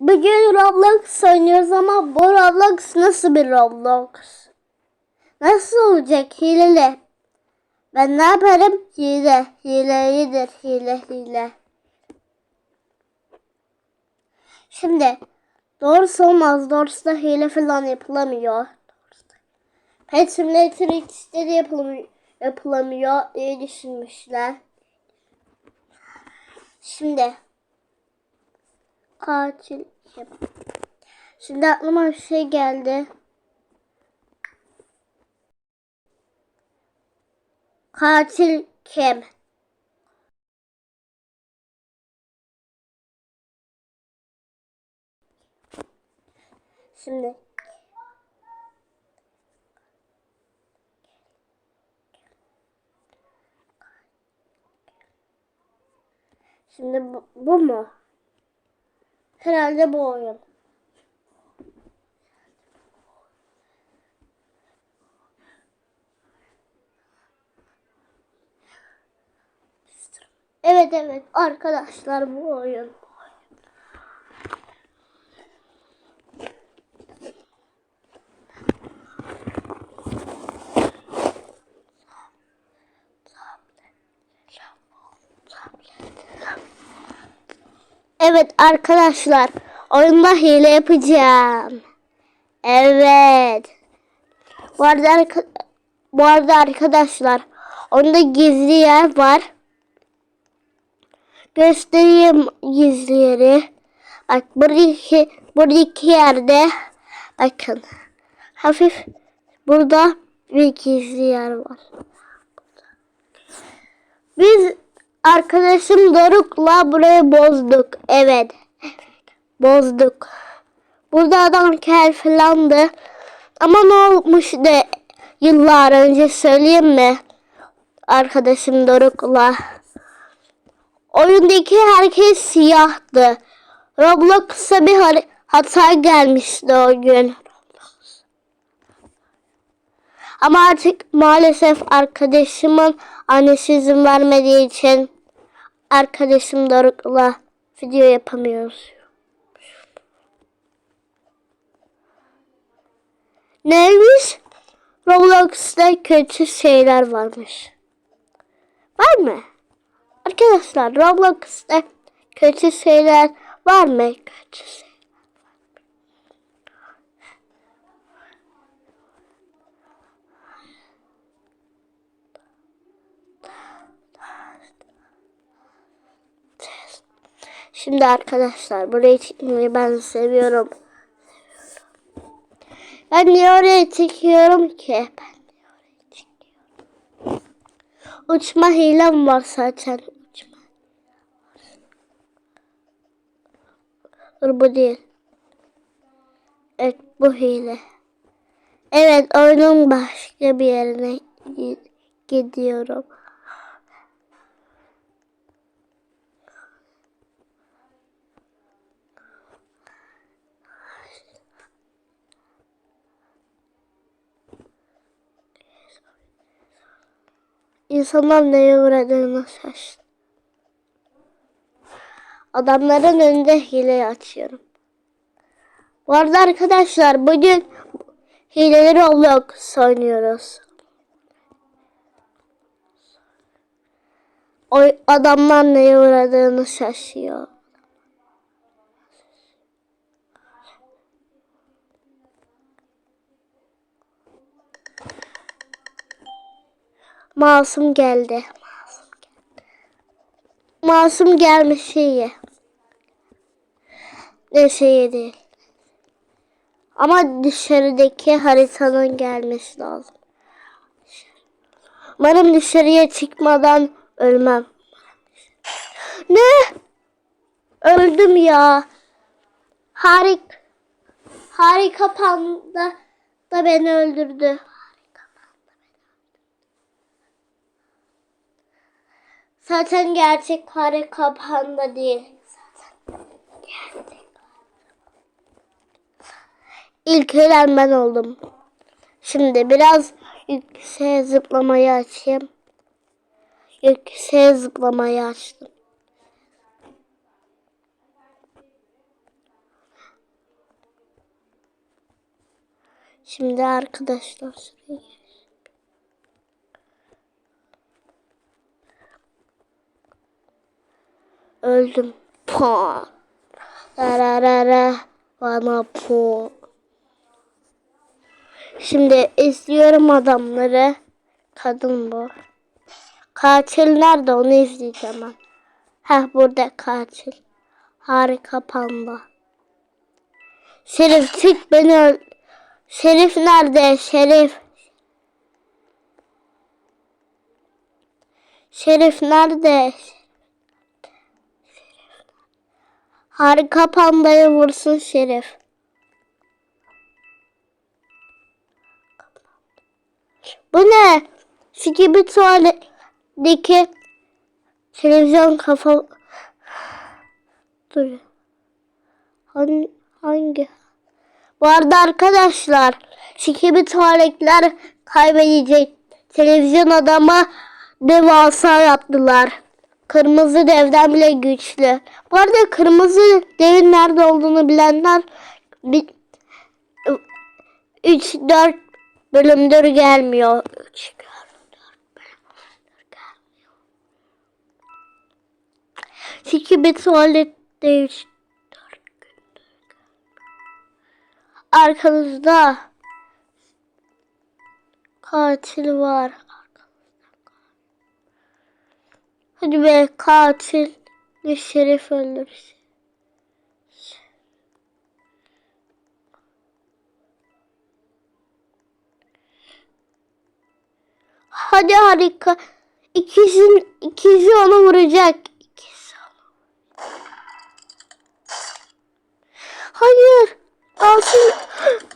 Bugün Roblox oynuyoruz ama bu Roblox nasıl bir Roblox? Nasıl olacak hileli? Ben ne yaparım? Hile, hile, iyidir, hile, hile. Şimdi doğrusu olmaz. Doğrusu da hile falan yapılamıyor. Pet Simulator X'de de yapılamıyor, yapılamıyor diye düşünmüşler. Şimdi katil kim? Şimdi aklıma bir şey geldi. Katil kim? Şimdi Şimdi bu, bu mu? Herhalde bu oyun. Evet evet arkadaşlar bu oyun. Evet arkadaşlar oyunda hile yapacağım. Evet. Bu arada, bu arada arkadaşlar oyunda gizli yer var. Göstereyim gizli yeri. Bak buradaki, buradaki yerde bakın. Hafif burada bir gizli yer var. Biz arkadaşım Doruk'la burayı bozduk. Evet. Bozduk. Burada adam kel falandı. Ama ne olmuş de yıllar önce söyleyeyim mi? Arkadaşım Doruk'la. Oyundaki herkes siyahtı. Roblox'a bir hata gelmişti o gün. Ama artık maalesef arkadaşımın annesi izin vermediği için arkadaşım Doruk'la video yapamıyoruz. Neymiş? Roblox'ta kötü şeyler varmış. Var mı? Arkadaşlar Roblox'ta kötü şeyler var mı? Kötü şey. Şimdi arkadaşlar burayı çekmeyi ben seviyorum. Ben niye oraya çekiyorum ki? Ben? Uçma hilem var zaten. Uçma. Dur bu değil. Evet bu hile. Evet oyunun başka bir yerine gi- gidiyorum. İnsanlar neye uğradığını şaştı. Adamların önünde hile açıyorum. Bu arada arkadaşlar bugün hileli Roblox oynuyoruz. O adamlar neye uğradığını şaşıyor. Masum geldi. Masum geldi. Masum gelmiş iyi. Ne şeyi değil. Ama dışarıdaki haritanın gelmesi lazım. Umarım dışarıya çıkmadan ölmem. Ne? Öldüm ya. Harik Harika panda da beni öldürdü. Zaten gerçek fare kapağında değil. İlk ölen ben oldum. Şimdi biraz yükseğe zıplamayı açayım. Yükseğe zıplamayı açtım. Şimdi arkadaşlar şuraya Öldüm. Pa. Rararara. Bana po. Şimdi izliyorum adamları. Kadın bu. Katil nerede onu izleyeceğim ben. Heh burada katil. Harika panda. Şerif çık beni öl... Şerif nerede? Şerif. Şerif nerede? Harika pandayı vursun Şerif. Bu ne? Şu gibi tuvaletteki televizyon kafa... Dur. Hangi? hangi? Bu arada arkadaşlar şu gibi tuvaletler kaybedecek. Televizyon adamı devasa yaptılar. Kırmızı devden bile güçlü. Bu arada kırmızı devin nerede olduğunu bilenler 3-4 bölümdür gelmiyor. 3 Çünkü bir tuvalette 3 Arkanızda katil var. Hadi be katil ve şerif öldürsün. Hadi harika. İkisi, ikisi onu vuracak. İkisi onu. Hayır. Alsın.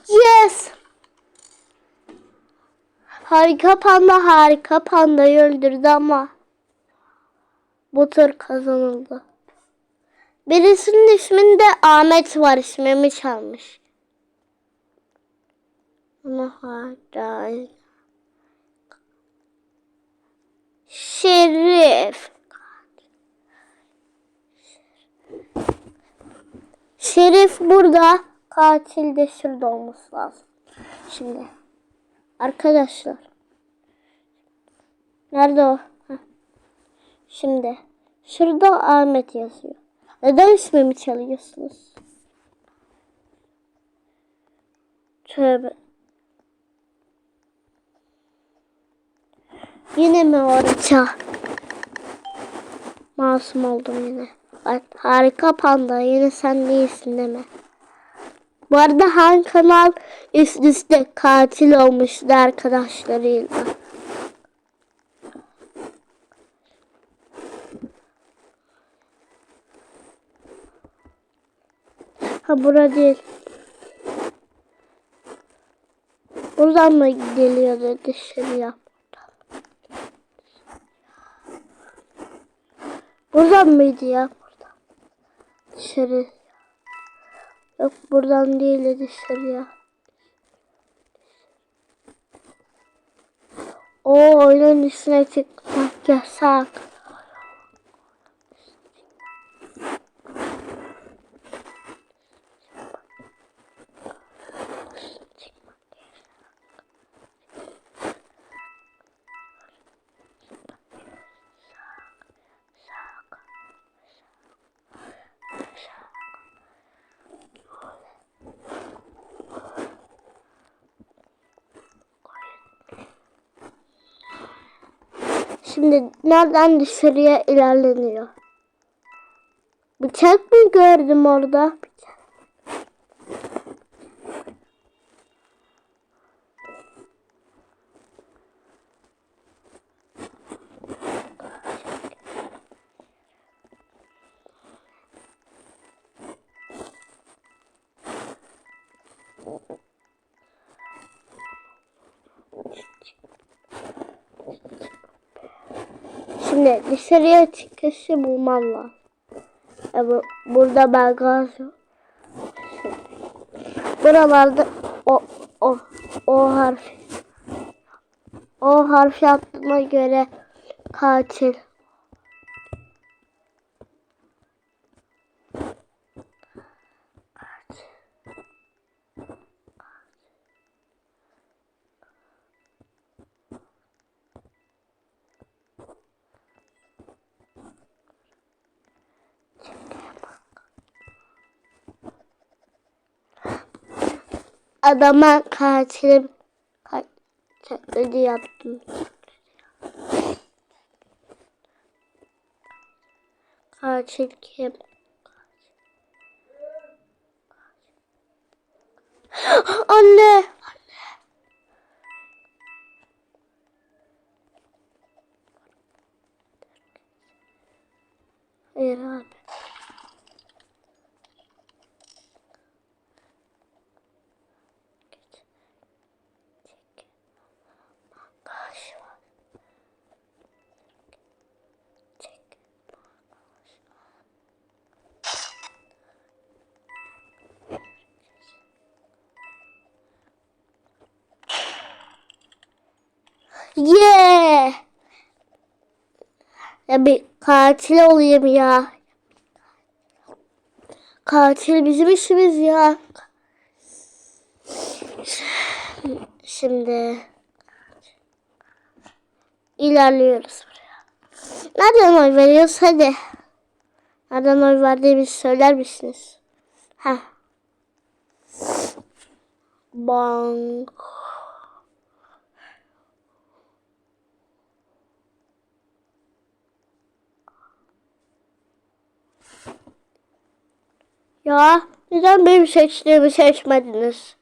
Yes. Harika panda harika pandayı öldürdü ama bu tur kazanıldı. Birisinin isminde Ahmet var ismimi çalmış. Ama hala Şerif. Şerif burada. Katil de şurada olması lazım. Şimdi. Arkadaşlar. Nerede o? Şimdi. Şurada Ahmet yazıyor. Neden ismimi çalıyorsunuz? Tövbe. Yine mi orça? Masum oldum yine. Bak harika panda yine sen değilsin deme. Bu arada Han kanal üst üste katil olmuştu arkadaşlarıyla. Ha bura değil. Buradan mı geliyordu dışarıya? Buradan mıydı ya? Buradan. Dışarı. Yok buradan değil de dışarıya. O oyunun üstüne çıkmak yasak. Şimdi nereden dışarıya ilerleniyor? Bıçak mı gördüm orada? Şimdi dışarıya çıkışı bulmam lazım. E bu, burada ben gaz. Buralarda o o o harf o harf yaptığıma göre katil. Adama katilim taklidi yaptım. Katil kim? Anne. Hayır abi. Yeah! Ya bir katil olayım ya. Katil bizim işimiz ya. Şimdi ilerliyoruz buraya. Nereden oy veriyoruz hadi. Nereden oy verdiğimizi söyler misiniz? Ha. Bank. Ya neden benim seçtiğimi seçmediniz?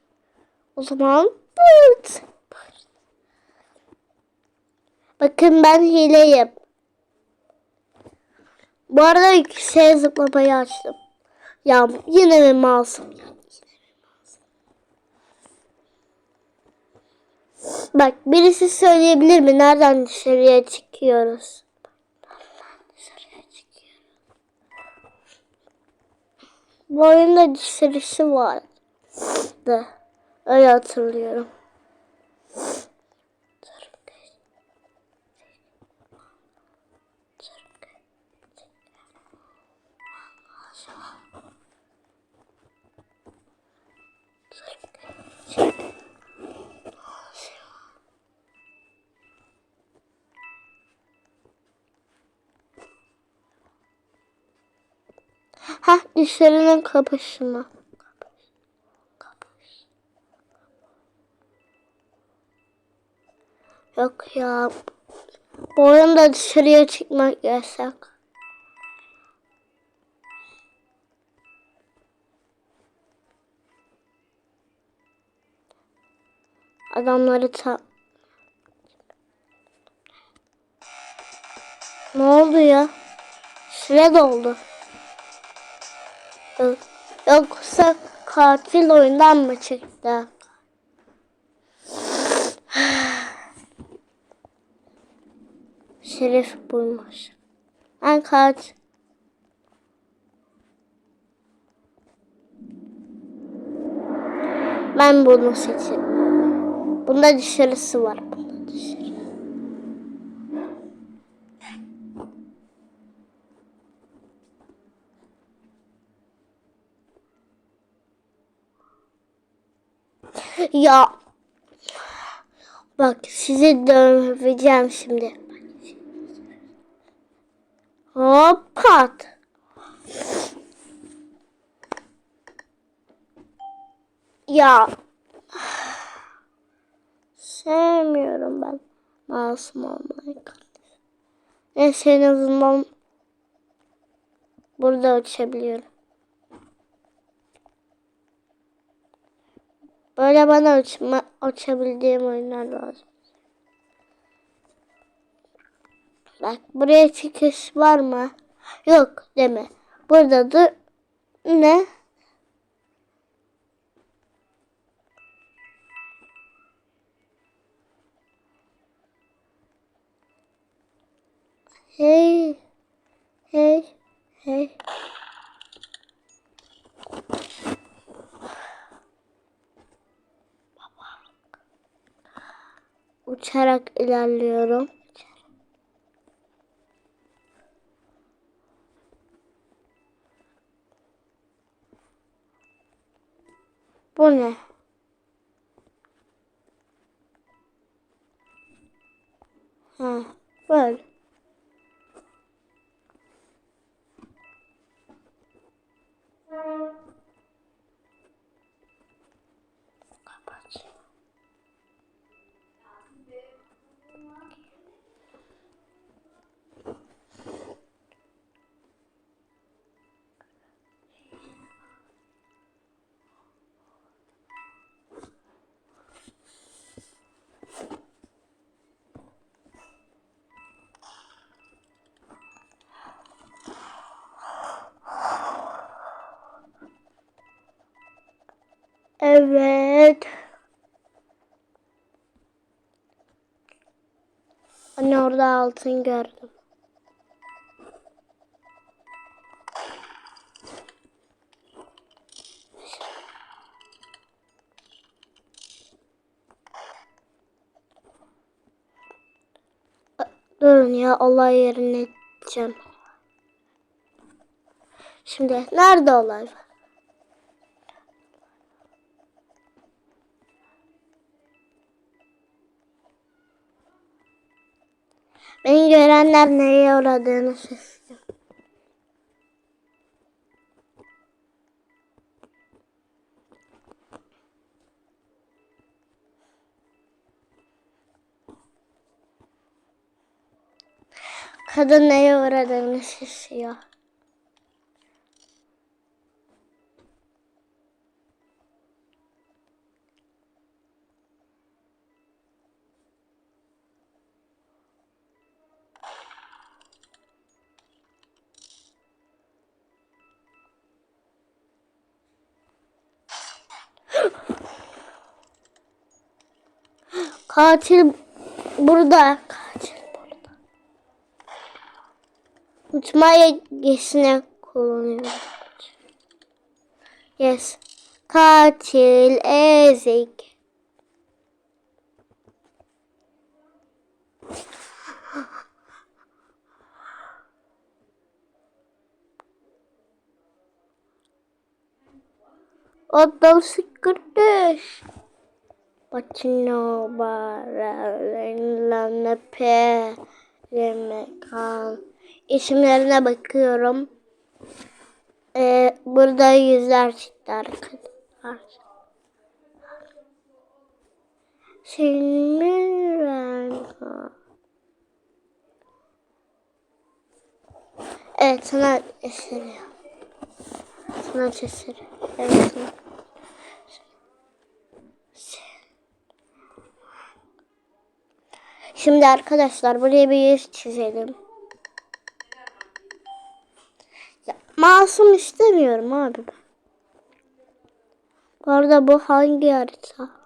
O zaman bırt. Bakın ben hileyim. Bu arada yükseğe zıplamayı açtım. Ya, yine mi masum? Bak birisi söyleyebilir mi? Nereden dışarıya çıkıyoruz? Nereden dışarıya çıkıyoruz? Bu oyunda dışarısı vardı. Öyle hatırlıyorum. Hah dişlerinin kapışma. Kapış. Yok ya. Bu oyunda dışarıya çıkmak yasak. Adamları ta... Ne oldu ya? Süre doldu. Yok- Yoksa katil oyundan mı çıktı? Şerif bulmuş. Ben kaç. Ben bunu seçerim. Bunda dışarısı var. Bunda dışarı. Ya bak sizi döveceğim şimdi. Hop pat. Ya sevmiyorum ben masum olmayı. Neyse en azından burada uçabiliyorum. Böyle bana uçma, uçabildiğim oyunlar lazım. Bak buraya çıkış var mı? Yok deme. Burada da ne? Hey. Hey. Uçarak ilerliyorum. Bu ne? Ha, böyle. Evet. Anne orada altın gördüm. Durun ya olay yerine gideceğim. Şimdi nerede olay var? Beni görenler neye uğradığını şaşırıyor. Kadın neye uğradığını şaşırıyor. Katil burada. Katil burada. Uçmaya geçine kullanıyorum. Yes. Katil ezik. Adam sıkırmış. Patino barlarına pe kal. İsimlerine bakıyorum. Ee, burada yüzler çıktı arkadaşlar. Senin ben. Evet sana eseri. Sana eseri. Evet sana. Şimdi arkadaşlar buraya bir yüz çizelim. Ya, masum istemiyorum abi ben. Bu arada bu hangi harita?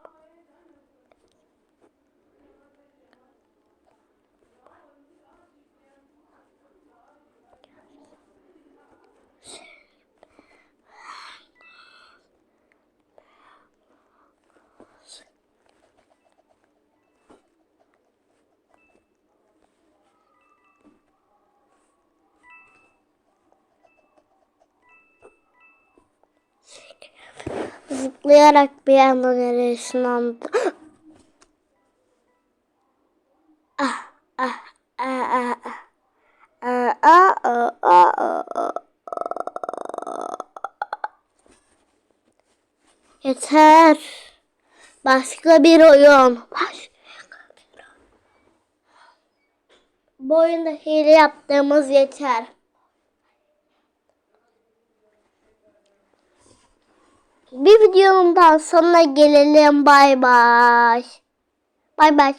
Zıplayarak bir anda neresine anladım. Yeter. Başka bir oyun. Başka bir oyun. Bu oyunda hile yaptığımız yeter. Bir videonun daha sonuna gelelim. Bay bay. Bay bay.